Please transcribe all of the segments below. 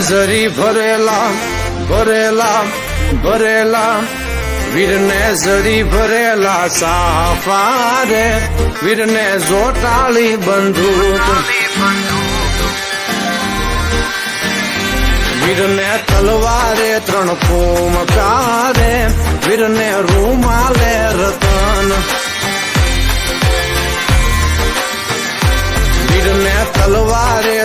ઝરી ભરેલા ભરેલા ભરેલા. વીરને ઝરી ભરેલા સાફા વીરને જોટાળી બંદૂક. વીરને તલવારે ત્રણ કોમકારે વીરને રૂમાલે રતન.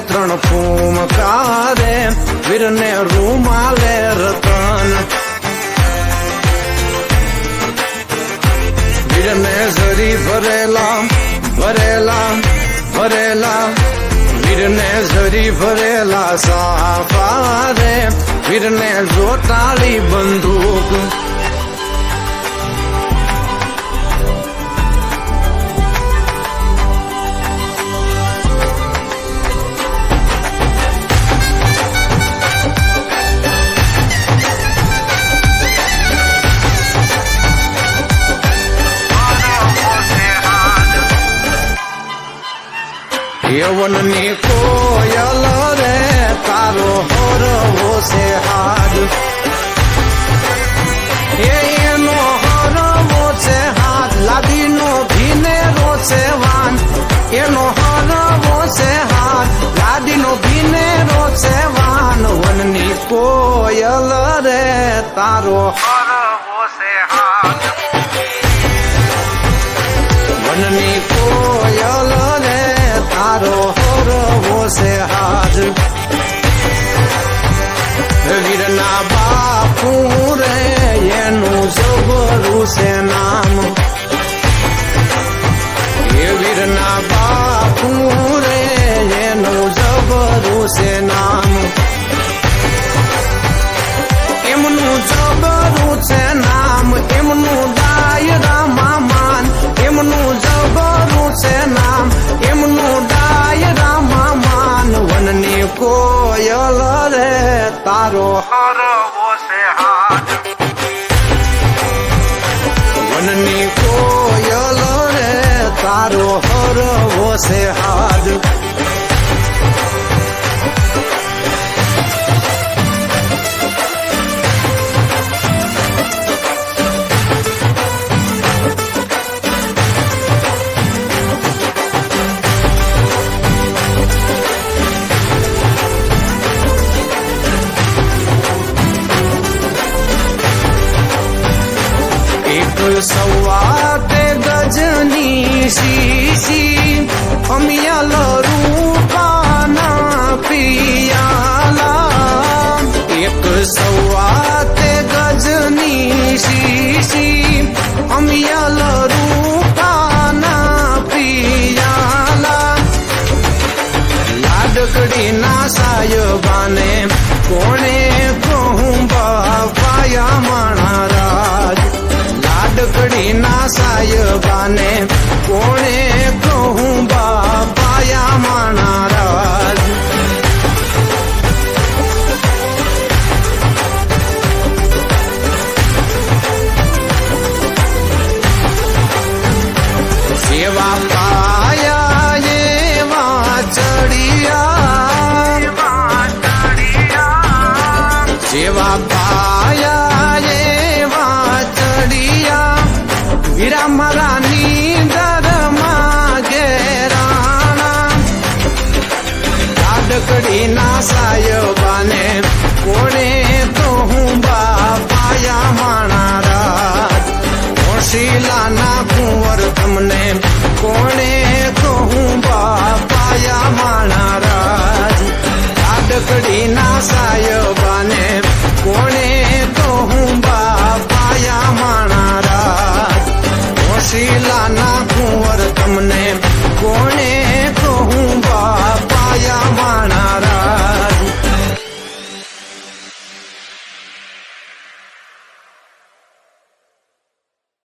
ત્રણ ફૂમકારે વીરને રૂમાલે રતન. વીરને ઝરી ભરેલા ભરેલા ભરેલા. વીરને ઝરી ભરેલા સાફારે, વીરને જોટાળી બંદૂક. યવનની કોયલ રે, તારો હરવો છે હાડ. એ એનો હરવો છે હાથ લાદીનો ભીનેરો છે વાન. એનો હરવો છે હાથ ભીને રો છે વાન. વનની કોયલ રે, તારો હરવો છે હાથ વનની વીરના બાપુ રે, એનું જબરું છે નામ એ વીરના બાપુ રે, એનું જબરું છે નામ તારો હરવો છે હાથ વનની કોયલ રે તારો હરવો છે હાથ સવાતે ગજની શીશી અમિયાલ રૂપાના હીરા મારા નીંદર માગે રાણા લાડકડી ના સાયબાને